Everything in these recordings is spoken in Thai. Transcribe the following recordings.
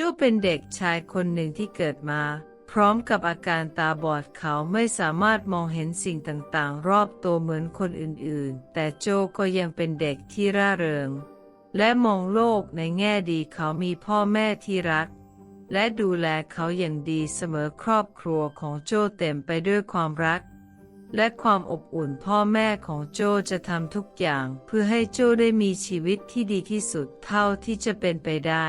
โจเป็นเด็กชายคนหนึ่งที่เกิดมา พร้อมกับอาการตาบอดเขาไม่สามารถมองเห็นสิ่งต่างๆ รอบตัวเหมือนคนอื่นๆ แต่โจก็ยังเป็นเด็กที่ร่าเริง และมองโลกในแง่ดีเขามีพ่อแม่ที่รัก และดูแลเขาอย่างดีเสมอครอบครัวของโจเต็มไปด้วยความรัก และความอบอุ่นพ่อแม่ของโจจะทำทุกอย่าง เพื่อให้โจได้มีชีวิตที่ดีที่สุดเท่าที่จะเป็นไปได้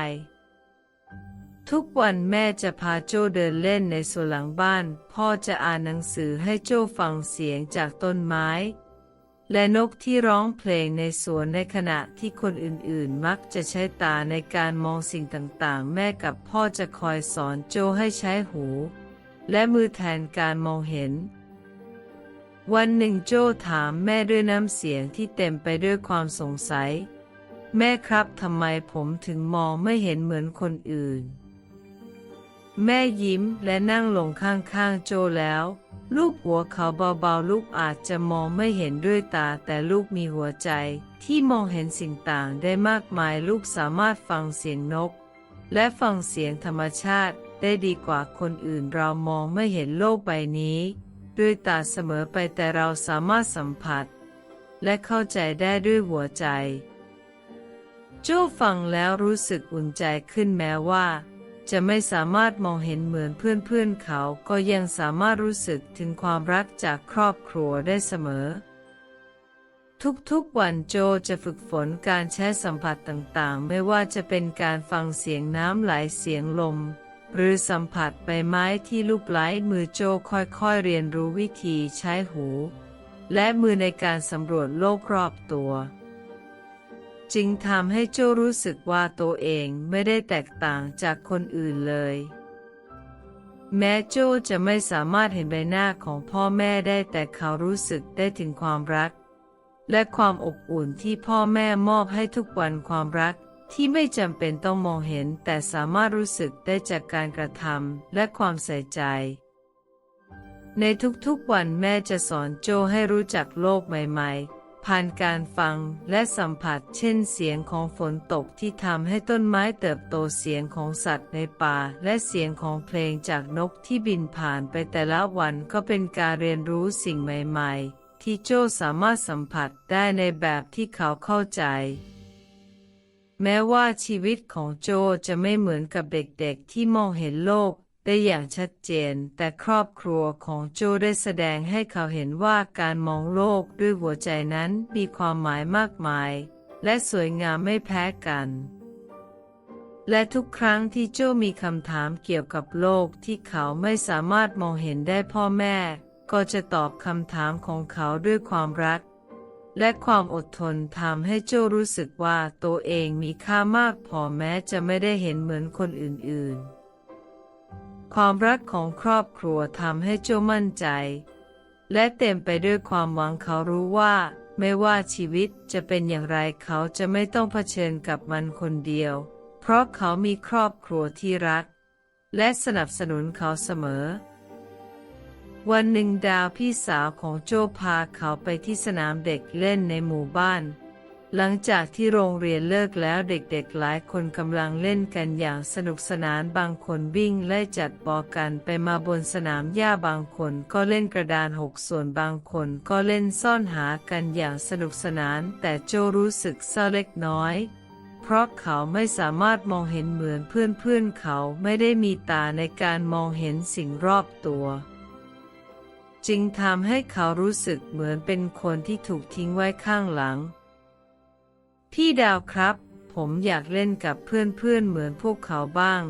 ทุกวันแม่จะพาโจเดินเล่นในสวนหลังบ้าน พ่อจะอ่านหนังสือให้โจฟังเสียงจากต้นไม้ และนกที่ร้องเพลงในสวนในขณะที่คนอื่นๆ มักจะใช้ตาในการมองสิ่งต่างๆ แม่กับพ่อจะคอยสอนโจให้ใช้หู และมือแทนการมองเห็น วันหนึ่งโจถามแม่ด้วยน้ำเสียงที่เต็มไปด้วยความสงสัย แม่ครับทำไมผมถึงมองไม่เห็นเหมือนคนอื่น แม่ยิ้มและนั่งลงข้างๆโจแล้ว ลูกหัวเขาเบาๆ ลูกอาจจะมองไม่เห็นด้วยตาแต่ลูกมีหัวใจ ที่มองเห็นสิ่งต่างได้มากมายลูกสามารถฟังเสียงนก และฟังเสียงธรรมชาติได้ดีกว่าคนอื่นเรามองไม่เห็นโลกใบนี้ ด้วยตาเสมอไปแต่เราสามารถสัมผัส และเข้าใจได้ด้วยหัวใจ โจ้ฟังแล้วรู้สึกอุ่นใจขึ้นแม้ว่า จะไม่สามารถมองเห็นเหมือนเพื่อนๆเขา ก็ยังสามารถรู้สึกถึงความรักจากครอบครัวได้เสมอ ทุกๆวันโจจะฝึกฝนการใช้สัมผัสต่างๆ ไม่ว่าจะเป็นการฟังเสียงน้ำไหลเสียงลม หรือสัมผัสใบไม้ที่ลูกไหลมือโจค่อยๆเรียนรู้วิธีใช้หู และมือในการสำรวจโลกรอบตัว จึงทำให้โจรู้สึกว่าตัวเองไม่ได้แตกต่างจากคนอื่นเลย แม้โจจะไม่สามารถเห็นใบหน้าของพ่อแม่ได้แต่เขารู้สึกได้ถึงความรัก และความอบอุ่นที่พ่อแม่มอบให้ทุกวันความรักที่ไม่จำเป็นต้องมองเห็นแต่สามารถรู้สึกได้จากการกระทำและความใส่ใจ ในทุกๆวันแม่จะสอนโจให้รู้จักโลกใหม่ ๆ ผ่านการฟังและสัมผัสเช่นเสียงของฝนตกที่ทำให้ต้นไม้เติบโตเสียงของสัตว์ในป่า และเสียงของเพลงจากนกที่บินผ่านไปแต่ละวันก็เป็นการเรียนรู้สิ่งใหม่ ๆ ที่โจสามารถสัมผัสได้ในแบบที่เขาเข้าใจ แม้ว่าชีวิตของโจจะไม่เหมือนกับเด็กๆ ที่มองเห็นโลก ได้อย่างชัดเจน แต่ครอบครัวของโจได้แสดงให้เขาเห็นว่าการมองโลกด้วยหัวใจนั้นมีความหมายมากมาย และสวยงามไม่แพ้กัน และทุกครั้งที่โจมีคำถามเกี่ยวกับโลกที่เขาไม่สามารถมองเห็นได้พ่อแม่ ก็จะตอบคำถามของเขาด้วยความรัก และความอดทนทำให้โจรู้สึกว่าตัวเองมีค่ามากพอแม้จะไม่ได้เห็นเหมือนคนอื่นๆ ความรักของครอบครัวทำให้โจมั่นใจ และเต็มไปด้วยความหวังเขารู้ว่า ไม่ว่าชีวิตจะเป็นอย่างไรเขาจะไม่ต้องเผชิญกับมันคนเดียว เพราะเขามีครอบครัวที่รัก และสนับสนุนเขาเสมอ วันหนึ่งดาวพี่สาวของโจพาเขาไปที่สนามเด็กเล่นในหมู่บ้าน หลังจากที่โรงเรียนเลิกแล้วเด็กๆหลายคนกำลังเล่นกันอย่างสนุกสนานบางคนวิ่งไล่จัดบอกันไปมาบนสนามหญ้าบางคนก็เล่นกระดานหกส่วนบางคนก็เล่นซ่อนหากันอย่างสนุกสนานแต่โจรู้สึกเศร้าเล็กน้อย เพราะเขาไม่สามารถมองเห็นเหมือนเพื่อนๆเขาไม่ได้มีตาในการมองเห็นสิ่งรอบตัวจึงทำให้เขารู้สึกเหมือนเป็นคนที่ถูกทิ้งไว้ข้างหลัง พี่ดาวครับ ผมอยากเล่นกับเพื่อนๆเหมือนพวกเขาบ้าง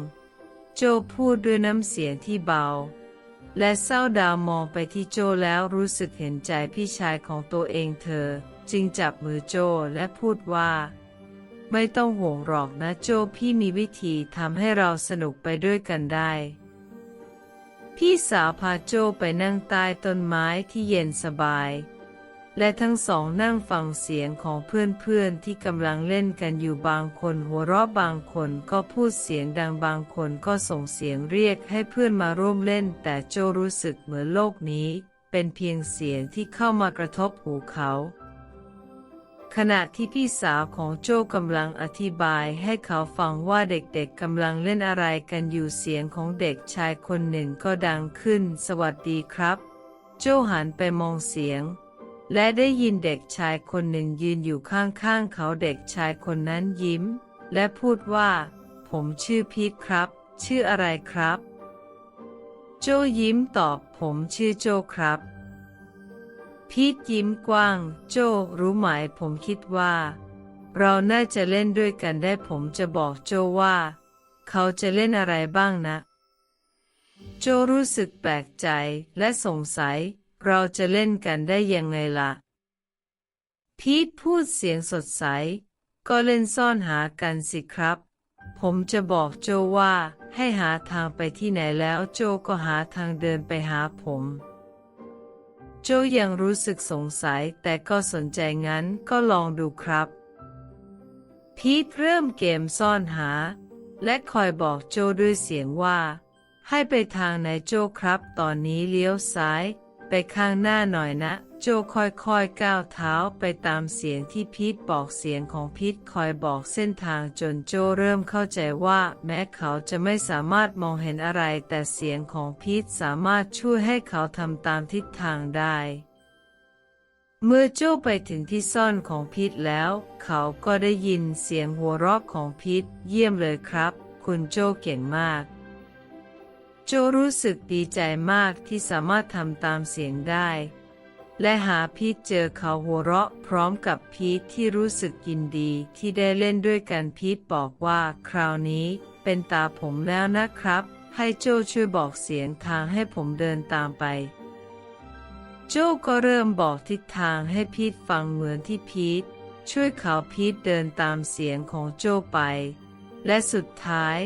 โจพูดด้วยน้ำเสียงที่เบา และเศร้าดาวมองไปที่โจแล้วรู้สึกเห็นใจพี่ชายของตัวเองเธอ จึงจับมือโจและพูดว่า ไม่ต้องห่วงหรอกนะโจพี่มีวิธีทำให้เราสนุกไปด้วยกันได้ พี่สาวพาโจไปนั่งใต้ต้นไม้ที่เย็นสบาย และทั้งสองนั่งฟังเสียงของเพื่อนๆที่กำลังเล่นกันอยู่บางคนหัวเราะบางคนก็พูดเสียงดังบางคนก็ส่งเสียงเรียกให้เพื่อนมาร่วมเล่น แต่โจรู้สึกเหมือนโลกนี้ เป็นเพียงเสียงที่เข้ามากระทบหูเขา ขณะที่พี่สาวของโจกำลังอธิบายให้เขาฟังว่าเด็กๆกำลังเล่นอะไรกันอยู่เสียงของเด็กชายคนหนึ่งก็ดังขึ้น สวัสดีครับ โจหันไปมองเสียง และได้ยินเด็กชายคนหนึ่งยืนอยู่ข้างๆเขาเด็กชายคนนั้นยิ้ม และพูดว่า ผมชื่อพีทครับ ชื่ออะไรครับ โจยิ้มตอบผมชื่อโจครับ พีทยิ้มกว้าง โจรู้ไหมผมคิดว่า เราน่าจะเล่นด้วยกันได้ผมจะบอกโจว่า เขาจะเล่นอะไรบ้างนะ โจรู้สึกแปลกใจและสงสัย เราจะเล่นกันได้ยังไงล่ะ พีทพูดเสียงสดใส ก็เล่นซ่อนหากันสิครับ ผมจะบอกโจว่าให้หาทางไปที่ไหนแล้วโจก็หาทางเดินไปหาผม โจยังรู้สึกสงสัยแต่ก็สนใจงั้นก็ลองดูครับ พีทเริ่มเกมซ่อนหา และคอยบอกโจด้วยเสียงว่า ให้ไปทางไหนโจครับ ตอนนี้เลี้ยวซ้าย ไปข้างหน้าหน่อยนะ โจค่อยๆก้าวเท้าไปตามเสียงที่พีทบอกเสียงของพีทคอยบอกเส้นทางจนโจเริ่มเข้าใจว่า แม้เขาจะไม่สามารถมองเห็นอะไร แต่เสียงของพีทสามารถช่วยให้เขาทำตามทิศทางได้เมื่อโจ้ไปถึงที่ซ่อนของพีทแล้ว เขาก็ได้ยินเสียงหัวเราะของพีทเยี่ยมเลยครับ คุณโจ้เก่งมาก โจรู้สึกดีใจมากที่สามารถทำตามเสียงได้ และหาพีทเจอเขาหัวเราะพร้อมกับพีทที่รู้สึกยินดีที่ได้เล่นด้วยกันพีทบอกว่าคราวนี้เป็นตาผมแล้วนะครับ ให้โจช่วยบอกเสียงทางให้ผมเดินตามไป โจก็เริ่มบอกทิศทางให้พีทฟังเหมือนที่พีทช่วยเขาพีทเดินตามเสียงของโจไป และสุดท้าย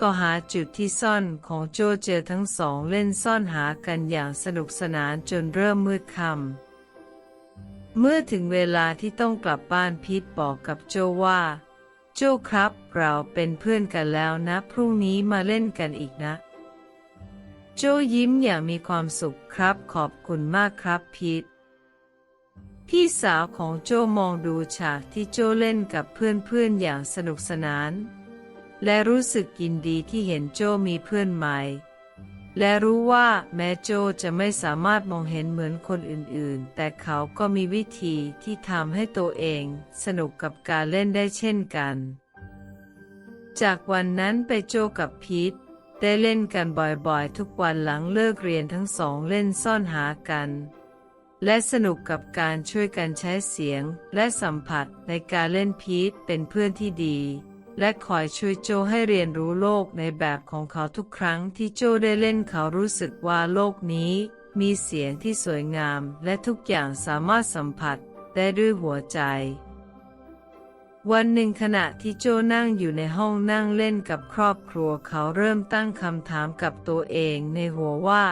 ก็หาจุดที่ซ่อนของโจเจอทั้งสองเล่นซ่อนหากันอย่างสนุกสนานจนเริ่มมืดค่ำเมื่อถึงเวลาที่ต้องกลับบ้านพีทบอกกับโจว่า โจครับ เราเป็นเพื่อนกันแล้วนะ พรุ่งนี้มาเล่นกันอีกนะ โจยิ้มอย่างมีความสุขครับขอบคุณมากครับพีทพี่สาวของโจมองดูฉากที่โจเล่นกับเพื่อนๆอย่างสนุกสนาน และรู้สึกยินดีที่เห็นโจมีเพื่อนใหม่ และรู้ว่าแม้โจจะไม่สามารถมองเห็นเหมือนคนอื่นๆ แต่เขาก็มีวิธีที่ทำให้ตัวเองสนุกกับการเล่นได้เช่นกัน จากวันนั้นไปโจกับพีทได้เล่นกันบ่อยๆ ทุกวันหลังเลิกเรียนทั้งสองเล่นซ่อนหากัน และสนุกกับการช่วยกันใช้เสียงและสัมผัสในการเล่นพีทเป็นเพื่อนที่ดี และคอยช่วยโจให้เรียนรู้โลกในแบบของเขาทุกครั้งที่โจได้เล่นเขารู้สึกว่าโลกนี้ มีเสียงที่สวยงาม และทุกอย่างสามารถสัมผัสได้ด้วยหัวใจ วันหนึ่งขณะที่โจนั่งอยู่ในห้องนั่งเล่นกับครอบครัวเขาเริ่มตั้งคำถามกับตัวเองในหัวว่า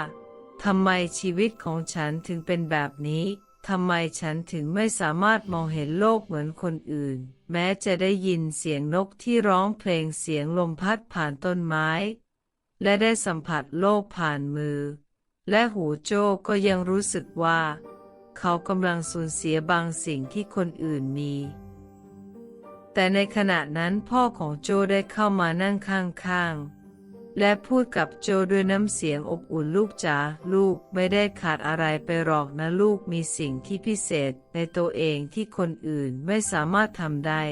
ทำไมชีวิตของฉันถึงเป็นแบบนี้ ทำไมฉันถึงไม่สามารถมองเห็นโลกเหมือนคนอื่น แม้จะได้ยินเสียงนกที่ร้องเพลงเสียงลมพัดผ่านต้นไม้ และได้สัมผัสโลกผ่านมือ และหูโจก็ยังรู้สึกว่า เขากำลังสูญเสียบางสิ่งที่คนอื่นมี แต่ในขณะนั้นพ่อของโจได้เข้ามานั่งข้างๆ และพูดกับโจด้วยน้ำเสียงอบอุ่นลูกจ๋าลูกไม่ได้ขาดอะไรไปหรอกนะลูกมีสิ่งที่พิเศษในตัวเองที่คนอื่นไม่สามารถทำได้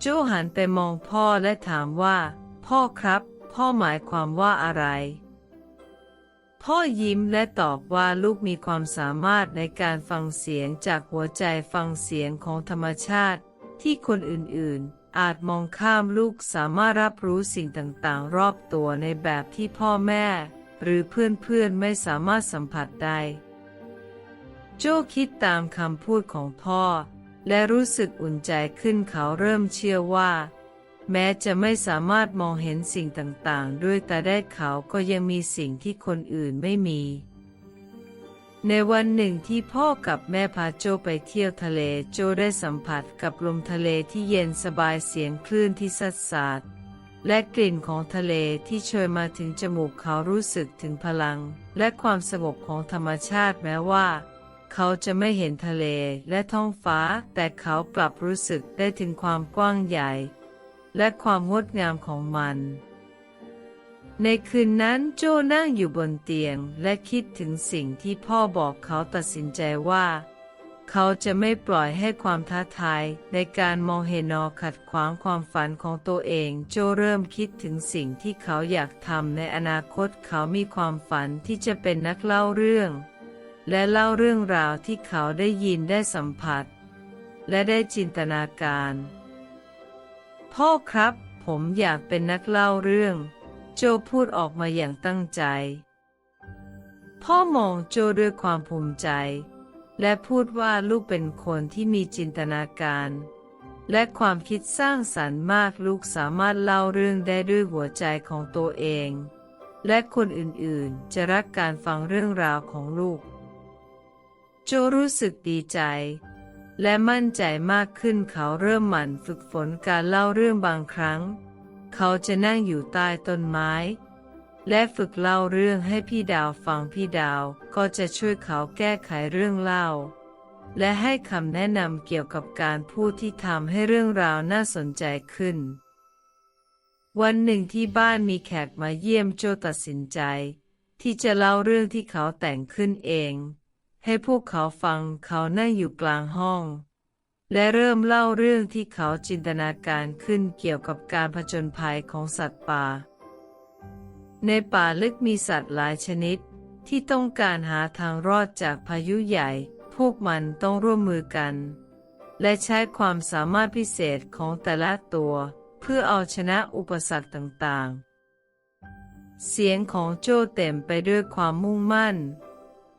โจหันไปมองพ่อและถามว่า พ่อครับ พ่อหมายความว่าอะไร พ่อยิ้มและตอบว่าลูกมีความสามารถในการฟังเสียงจากหัวใจฟังเสียงของธรรมชาติที่คนอื่นๆ อาจมองข้ามลูกสามารถรับรู้สิ่งต่างๆ รอบตัวในแบบที่พ่อแม่ หรือเพื่อนๆไม่สามารถสัมผัสได้ โจ้คิดตามคำพูดของพ่อ และรู้สึกอุ่นใจขึ้นเขาเริ่มเชื่อว่า แม้จะไม่สามารถมองเห็นสิ่งต่างๆ ด้วยตาได้เขาก็ยังมีสิ่งที่คนอื่นไม่มี ในวันหนึ่งที่พ่อกับแม่พาโจไปเที่ยวทะเลโจได้สัมผัสกับลมทะเลที่เย็นสบายเสียงคลื่นที่สัดสาดและกลิ่นของทะเลที่โชยมาถึงจมูกเขารู้สึกถึงพลัง และความสงบของธรรมชาติแม้ว่า เขาจะไม่เห็นทะเลและท้องฟ้า แต่เขากลับรู้สึกได้ถึงความกว้างใหญ่ และความงดงามของมัน ในคืนนั้นโจนั่งอยู่บนเตียงและคิดถึงสิ่งที่พ่อบอกเขาตัดสินใจว่า เขาจะไม่ปล่อยให้ความท้าทายในการมองเห็นอขัดขวางความฝันของตัวเอง โจเริ่มคิดถึงสิ่งที่เขาอยากทำในอนาคตเขามีความฝันที่จะเป็นนักเล่าเรื่อง และเล่าเรื่องราวที่เขาได้ยินได้สัมผัส และได้จินตนาการ พ่อครับ ผมอยากเป็นนักเล่าเรื่อง โจพูดออกมาอย่างตั้งใจ พ่อมองโจด้วยความภูมิใจ และพูดว่าลูกเป็นคนที่มีจินตนาการ และความคิดสร้างสรรค์มากลูกสามารถเล่าเรื่องได้ด้วยหัวใจของตัวเอง และคนอื่นๆ จะรักการฟังเรื่องราวของลูก โจรู้สึกดีใจและมั่นใจมากขึ้นเขาเริ่มหมั่นฝึกฝนการเล่าเรื่องบางครั้ง เขาจะนั่งอยู่ใต้ต้นไม้ และฝึกเล่าเรื่องให้พี่ดาวฟังพี่ดาวก็จะช่วยเขาแก้ไขเรื่องเล่า และให้คำแนะนำเกี่ยวกับการพูดที่ทำให้เรื่องราวน่าสนใจขึ้น วันหนึ่งที่บ้านมีแขกมาเยี่ยมโจตัดสินใจ ที่จะเล่าเรื่องที่เขาแต่งขึ้นเอง ให้พวกเขาฟังเขานั่งอยู่กลางห้อง และเริ่มเล่าเรื่องที่เขาจินตนาการขึ้นเกี่ยวกับการผจญภัยของสัตว์ป่า ในป่าลึกมีสัตว์หลายชนิด ที่ต้องการหาทางรอดจากพายุใหญ่ พวกมันต้องร่วมมือกัน และใช้ความสามารถพิเศษของแต่ละตัว เพื่อเอาชนะอุปสรรคต่างๆ เสียงของโจเต็มไปด้วยความมุ่งมั่น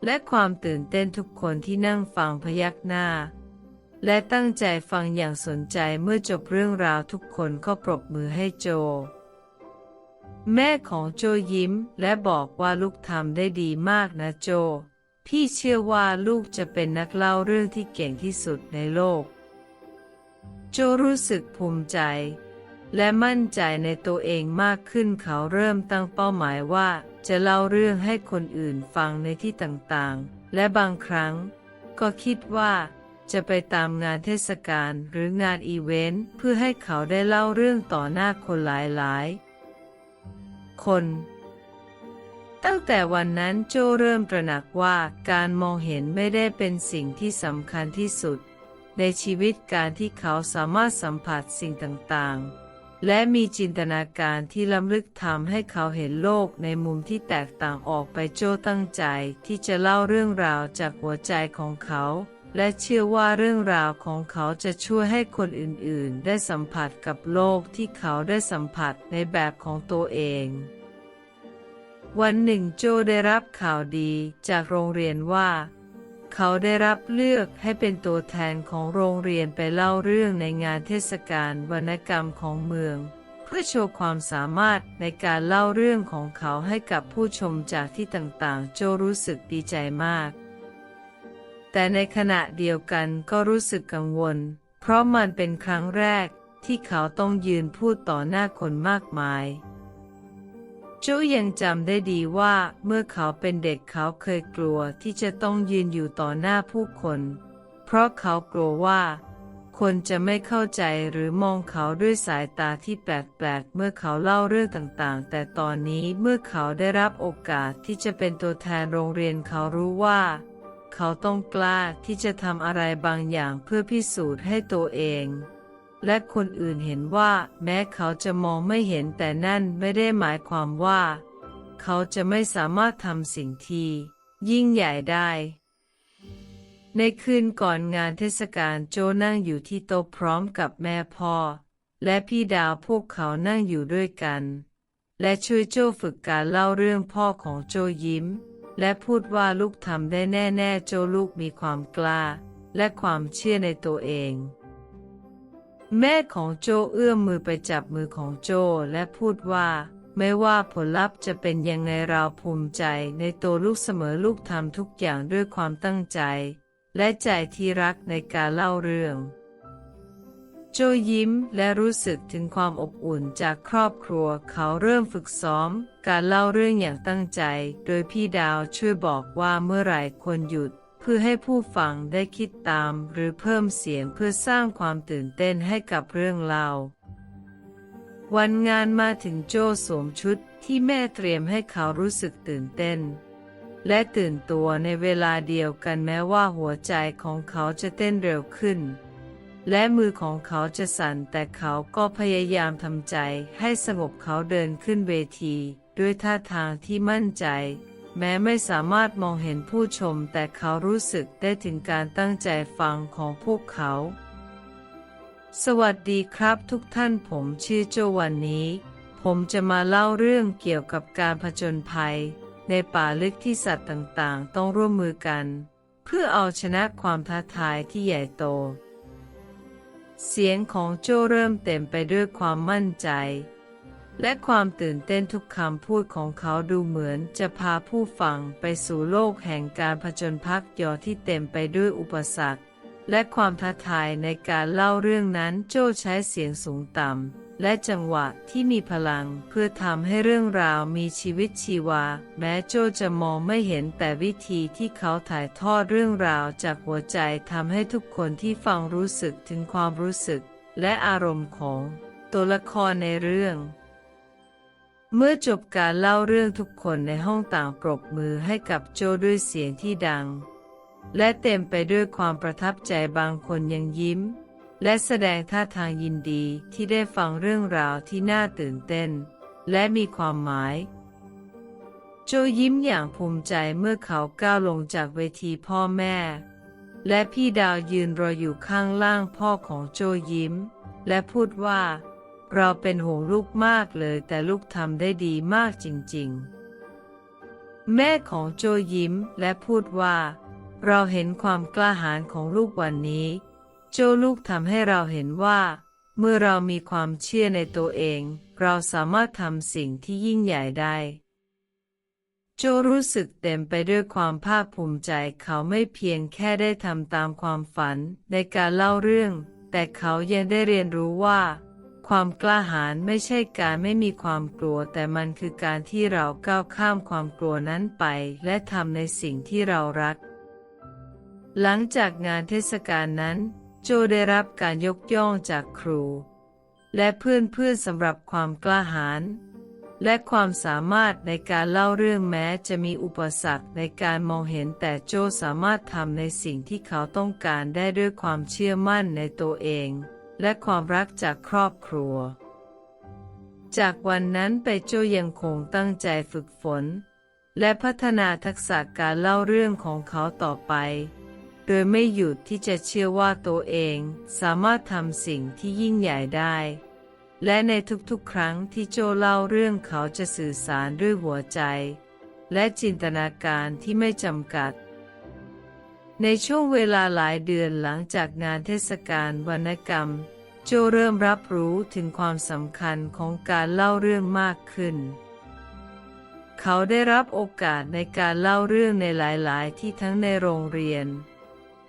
และความตื่นเต้นทุกคนที่นั่งฟังพยักหน้า และตั้งใจฟังอย่างสนใจเมื่อจบเรื่องราวทุกคนก็ปรบมือให้โจ แม่ของโจยิ้มและบอกว่าลูกทำได้ดีมากนะโจ พี่เชื่อว่าลูกจะเป็นนักเล่าเรื่องที่เก่งที่สุดในโลก โจรู้สึกภูมิใจ และมั่นใจในตัวเองมากขึ้นเขาเริ่มตั้งเป้าหมายว่า จะเล่าเรื่องให้คนอื่นฟังในที่ต่างๆ และบางครั้ง ก็คิดว่า จะไปตามงานเทศกาลหรืองานอีเวนต์เพื่อให้เขาได้เล่าเรื่องต่อหน้าคนหลายๆ คน ตั้งแต่วันนั้นโจเริ่มตระหนักว่าการมองเห็นไม่ได้เป็นสิ่งที่สำคัญที่สุด ในชีวิตการที่เขาสามารถสัมผัสสิ่งต่างๆ และมีจินตนาการที่ล้ำลึกทำให้เขาเห็นโลกในมุมที่แตกต่างออกไปโจตั้งใจที่จะเล่าเรื่องราวจากหัวใจของเขา และเชื่อว่าเรื่องราวของเขาจะช่วยให้คนอื่นๆ ได้สัมผัสกับโลกที่เขาได้สัมผัสในแบบของตัวเอง วันหนึ่งโจได้รับข่าวดีจากโรงเรียนว่า เขาได้รับเลือกให้เป็นตัวแทนของโรงเรียนไปเล่าเรื่องในงานเทศกาลวรรณกรรมของเมือง เพื่อโชว์ความสามารถในการเล่าเรื่องของเขาให้กับผู้ชมจากที่ต่างๆ โจรู้สึกดีใจมาก แต่ในขณะเดียวกันก็รู้สึกกังวล เพราะมันเป็นครั้งแรกที่เขาต้องยืนพูดต่อหน้าคนมากมายโจยังจำได้ดีว่าเมื่อเขาเป็นเด็กเขาเคยกลัวที่จะต้องยืนอยู่ต่อหน้าผู้คน เพราะเขากลัวว่า คนจะไม่เข้าใจหรือมองเขาด้วยสายตาที่แปลกๆเมื่อเขาเล่าเรื่องต่างๆ แต่ตอนนี้เมื่อเขาได้รับโอกาสที่จะเป็นตัวแทนโรงเรียนเขารู้ว่า เขาต้องกล้าที่จะทำอะไรบางอย่างเพื่อพิสูจน์ให้ตัวเอง และคนอื่นเห็นว่า แม้เขาจะมองไม่เห็นแต่นั่นไม่ได้หมายความว่า เขาจะไม่สามารถทำสิ่งที่ยิ่งใหญ่ได้ ในคืนก่อนงานเทศกาลโจนั่งอยู่ที่โต๊ะพร้อมกับแม่พ่อ และพี่ดาวพวกเขานั่งอยู่ด้วยกัน และช่วยโจฝึกการเล่าเรื่องพ่อของโจยิ้ม และพูดว่าลูกทำได้แน่ๆ โจลูกมีความกล้า และความเชื่อในตัวเอง แม่ของโจเอื้อมมือไปจับมือของโจและพูดว่า ไม่ว่าผลลัพธ์จะเป็นยังไงเราภูมิใจในตัวลูกเสมอลูกทำทุกอย่างด้วยความตั้งใจ และใจที่รักในการเล่าเรื่องโจยิ้มและรู้สึกถึงความอบอุ่นจากครอบครัวเขาเริ่มฝึกซ้อม การเล่าเรื่องอย่างตั้งใจ โดยพี่ดาวช่วยบอกว่าเมื่อไหร่ควรหยุด เพื่อให้ผู้ฟังได้คิดตาม หรือเพิ่มเสียงเพื่อสร้างความตื่นเต้นให้กับเรื่องเล่าวันงานมาถึงโจสวมชุดที่แม่เตรียมให้เขารู้สึกตื่นเต้น และตื่นตัวในเวลาเดียวกันแม้ว่าหัวใจของเขาจะเต้นเร็วขึ้น และมือของเขาจะสั่นแต่เขาก็พยายามทำใจให้สงบเขาเดินขึ้นเวที ด้วยท่าทางที่มั่นใจ แม้ไม่สามารถมองเห็นผู้ชม แต่เขารู้สึกได้ถึงการตั้งใจฟังของพวกเขา สวัสดีครับทุกท่านผมชื่อโจวันนี้ ผมจะมาเล่าเรื่องเกี่ยวกับการผจญภัย ในป่าลึกที่สัตว์ต่างๆ ต้องร่วมมือกัน เพื่อเอาชนะความท้าทายที่ใหญ่โต เสียงของโจเริ่มเต็มไปด้วยความมั่นใจ และความตื่นเต้นทุกคำพูดของเขาดูเหมือนจะพาผู้ฟังไปสู่โลกแห่งการผจญพักยอที่เต็มไปด้วยอุปสรรค และความท้าทายในการเล่าเรื่องนั้นโจ้ใช้เสียงสูงต่ำและจังหวะที่มีพลังเพื่อทำให้เรื่องราวมีชีวิตชีวา แม้โจ้จะมองไม่เห็นแต่วิธีที่เขาถ่ายทอดเรื่องราวจากหัวใจทำให้ทุกคนที่ฟังรู้สึกถึงความรู้สึก และอารมณ์ของตัวละครในเรื่อง เมื่อจบการเล่าเรื่องทุกคนในห้องต่างปรบมือให้กับโจด้วยเสียงที่ดัง และเต็มไปด้วยความประทับใจบางคนยังยิ้ม และแสดงท่าทางยินดีที่ได้ฟังเรื่องราวที่น่าตื่นเต้น และมีความหมาย โจยิ้มอย่างภูมิใจเมื่อเขาก้าวลงจากเวทีพ่อแม่ และพี่ดาวยืนรออยู่ข้างล่างพ่อของโจยิ้ม และพูดว่า เราเป็นห่วงลูกมากเลย แต่ลูกทำได้ดีมากจริงๆ แม่ของโจยิ้มและพูดว่า เราเห็นความกล้าหาญของลูกวันนี้ โจลูกทำให้เราเห็นว่า เมื่อเรามีความเชื่อในตัวเอง เราสามารถทำสิ่งที่ยิ่งใหญ่ได้ โจรู้สึกเต็มไปด้วยความภาคภูมิใจเขาไม่เพียงแค่ได้ทำตามความฝันในการเล่าเรื่อง แต่เขายังได้เรียนรู้ว่า ความกล้าหาญไม่ใช่การไม่มีความกลัว แต่มันคือการที่เราก้าวข้ามความกลัวนั้นไป และทำในสิ่งที่เรารัก หลังจากงานเทศกาลนั้น โจได้รับการยกย่องจากครู และเพื่อนๆสำหรับความกล้าหาญและความสามารถในการเล่าเรื่องแม้จะมีอุปสรรคในการมองเห็นแต่โจสามารถทำในสิ่งที่เขาต้องการได้ด้วยความเชื่อมั่นในตัวเอง และความรักจากครอบครัว จากวันนั้นไปโจยังคงตั้งใจฝึกฝน และพัฒนาทักษะการเล่าเรื่องของเขาต่อไป โดยไม่หยุดที่จะเชื่อว่าตัวเองสามารถทำสิ่งที่ยิ่งใหญ่ได้ และในทุกๆ ครั้งที่โจเล่าเรื่องเขาจะสื่อสารด้วยหัวใจ และจินตนาการที่ไม่จำกัด ในช่วงเวลาหลายเดือนหลังจากงานเทศกาลวรรณกรรม โจเริ่มรับรู้ถึงความสำคัญของการเล่าเรื่องมากขึ้น เขาได้รับโอกาสในการเล่าเรื่องในหลาย ๆ ที่ทั้งในโรงเรียน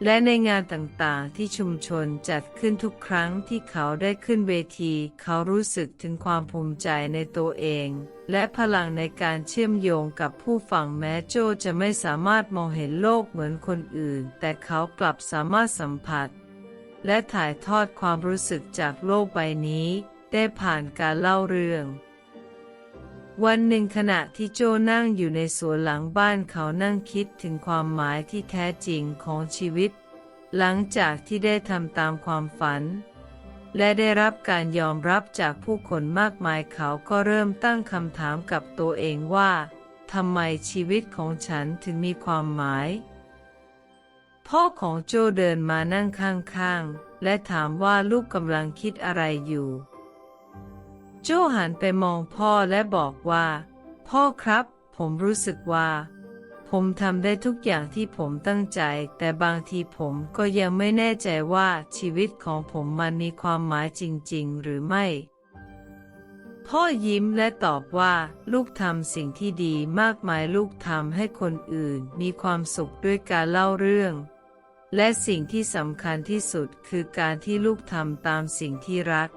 และในงานต่างๆ ที่ชุมชนจัดขึ้นทุกครั้งที่เขาได้ขึ้นเวที เขารู้สึกถึงความภูมิใจในตัวเอง และพลังในการเชื่อมโยงกับผู้ฟังแม้โจจะไม่สามารถมองเห็นโลกเหมือนคนอื่น แต่เขากลับสามารถสัมผัส และถ่ายทอดความรู้สึกจากโลกใบนี้ ได้ผ่านการเล่าเรื่อง วันหนึ่งขณะที่โจนั่งอยู่ในสวนหลังบ้านเขานั่งคิดถึงความหมายที่แท้จริงของชีวิต หลังจากที่ได้ทำตามความฝัน และได้รับการยอมรับจากผู้คนมากมายเขาก็เริ่มตั้งคำถามกับตัวเองว่าทำไมชีวิตของฉันถึงมีความหมาย พ่อของโจเดินมานั่งข้างๆ และถามว่าลูกกำลังคิดอะไรอยู่ โจหันไปมองพ่อและบอกว่า พ่อครับ ผมรู้สึกว่า ผมทำได้ทุกอย่างที่ผมตั้งใจ แต่บางทีผมก็ยังไม่แน่ใจว่าชีวิตของผมมันมีความหมายจริง ๆ หรือไม่ พ่อยิ้มและตอบว่า ลูกทำสิ่งที่ดีมากมายลูกทำให้คนอื่นมีความสุขด้วยการเล่าเรื่อง และสิ่งที่สำคัญที่สุดคือการที่ลูกทำตามสิ่งที่รัก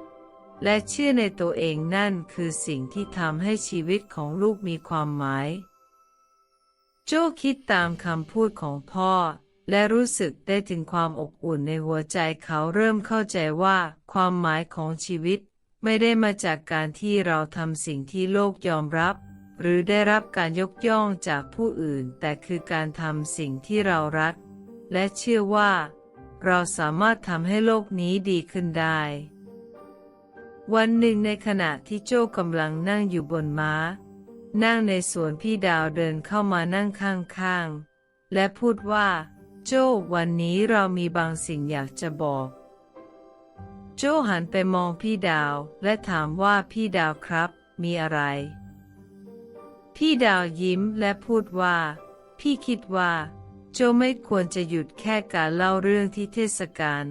และเชื่อในตัวเองนั่นคือสิ่งที่ทำให้ชีวิตของลูกมีความหมาย โจ้คิดตามคำพูดของพ่อ และรู้สึกได้ถึงความอบอุ่นในหัวใจเขาเริ่มเข้าใจว่า ความหมายของชีวิตไม่ได้มาจากการที่เราทำสิ่งที่โลกยอมรับ หรือได้รับการยกย่องจากผู้อื่น แต่คือการทำสิ่งที่เรารัก และเชื่อว่า เราสามารถทำให้โลกนี้ดีขึ้นได้ วันหนึ่งในขณะที่โจ้กำลังนั่งอยู่บนม้า นั่งในสวนพี่ดาวเดินเข้ามานั่งข้างๆ และพูดว่า โจ้วันนี้เรามีบางสิ่งอยากจะบอก โจ้หันไปมองพี่ดาวและถามว่าพี่ดาวครับ มีอะไร พี่ดาวยิ้มและพูดว่า พี่คิดว่า โจไม่ควรจะหยุดแค่การเล่าเรื่องที่เทศกาล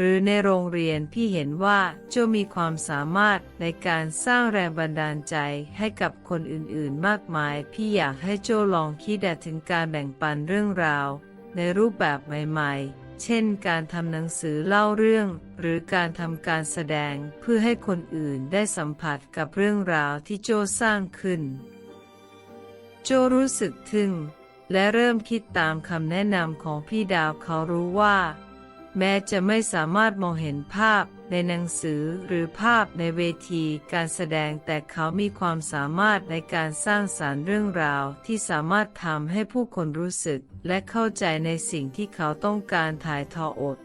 หรือในโรงเรียนพี่เห็นว่าโจมีความสามารถในการสร้างแรงบันดาลใจให้กับคนอื่นๆ มากมาย พี่อยากให้โจลองคิดถึงการแบ่งปันเรื่องราว ในรูปแบบใหม่ ๆ เช่น การทำหนังสือเล่าเรื่อง หรือการทำการแสดงเพื่อให้คนอื่นได้สัมผัสกับเรื่องราวที่โจสร้างขึ้น โจรู้สึกทึ่งและเริ่มคิดตามคำแนะนำของพี่ดาวเขารู้ว่า แม้จะไม่สามารถมองเห็นภาพในหนังสือหรือภาพในเวทีการแสดงแต่เขามีความสามารถในการสร้างสารรค์เรื่องราวที่สามารถทำให้ผู้คนรู้สึก และเข้าใจในสิ่งที่เขาต้องการถ่ายทออด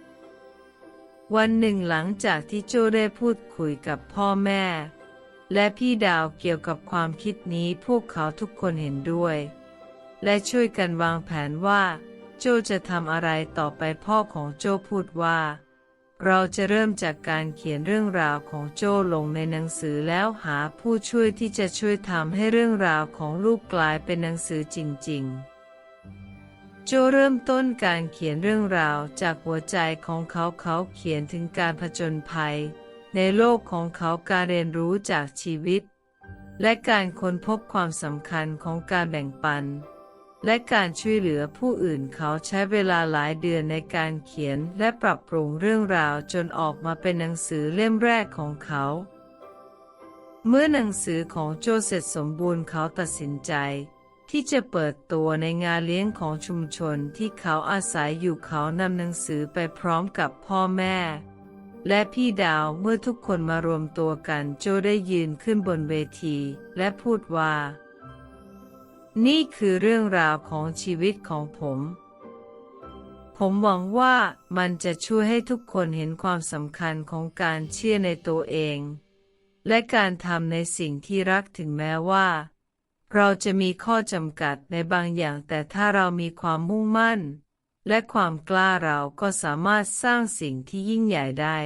วันหนึ่งหลังจากที่โจได้พูดคุยกับพ่อแม่ และพี่ดาวเกี่ยวกับความคิดนี้พวกเขาทุกคนเห็นด้วย และช่วยกันวางแผนว่า โจจะทำอะไรต่อไปพ่อของโจพูดว่า เราจะเริ่มจากการเขียนเรื่องราวของโจลงในหนังสือแล้วหาผู้ช่วยที่จะช่วยทำให้เรื่องราวของลูกกลายเป็นหนังสือจริง ๆโจเริ่มต้นการเขียนเรื่องราวจากหัวใจของเขาเขาเขียนถึงการผจญภัย ในโลกของเขาการเรียนรู้จากชีวิต และการค้นพบความสำคัญของการแบ่งปัน และการช่วยเหลือผู้อื่นเขาใช้เวลาหลายเดือนในการเขียนและปรับปรุงเรื่องราวจนออกมาเป็นหนังสือเล่มแรกของเขา เมื่อหนังสือของโจเสร็จสมบูรณ์เขาตัดสินใจ ที่จะเปิดตัวในงานเลี้ยงของชุมชนที่เขาอาศัยอยู่เขานำหนังสือไปพร้อมกับพ่อแม่ และพี่ดาวเมื่อทุกคนมารวมตัวกันโจได้ยืนขึ้นบนเวที และพูดว่า นี่คือเรื่องราวของชีวิตของผม ผมหวังว่ามันจะช่วยให้ทุกคนเห็นความสำคัญของการเชื่อในตัวเอง และการทำในสิ่งที่รักถึงแม้ว่า เราจะมีข้อจำกัดในบางอย่างแต่ถ้าเรามีความมุ่งมั่น และความกล้าเราก็สามารถสร้างสิ่งที่ยิ่งใหญ่ได้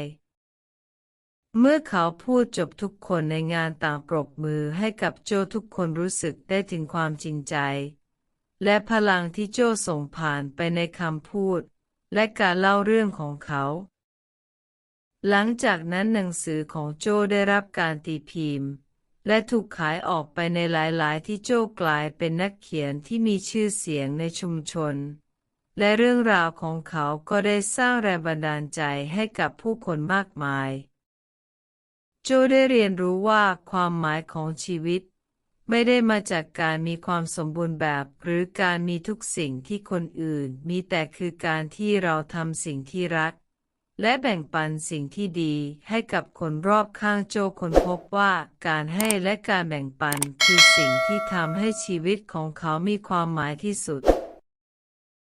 เมื่อเขาพูดจบทุกคนในงานต่างปรบมือให้กับโจทุกคนรู้สึกได้ถึงความจริงใจ และพลังที่โจส่งผ่านไปในคำพูด และการเล่าเรื่องของเขา หลังจากนั้นหนังสือของโจได้รับการตีพิมพ์ และถูกขายออกไปในหลาย ๆ ที่โจกลายเป็นนักเขียนที่มีชื่อเสียงในชุมชน และเรื่องราวของเขาก็ได้สร้างแรงบันดาลใจให้กับผู้คนมากมาย โจได้เรียนรู้ว่าความหมายของชีวิต ไม่ได้มาจากการมีความสมบูรณ์แบบ หรือการมีทุกสิ่งที่คนอื่น มีแต่คือการที่เราทำสิ่งที่รัก และแบ่งปันสิ่งที่ดีให้กับคนรอบข้างโจคนพบว่าการให้และการแบ่งปันคือสิ่งที่ทำให้ชีวิตของเขามีความหมายที่สุด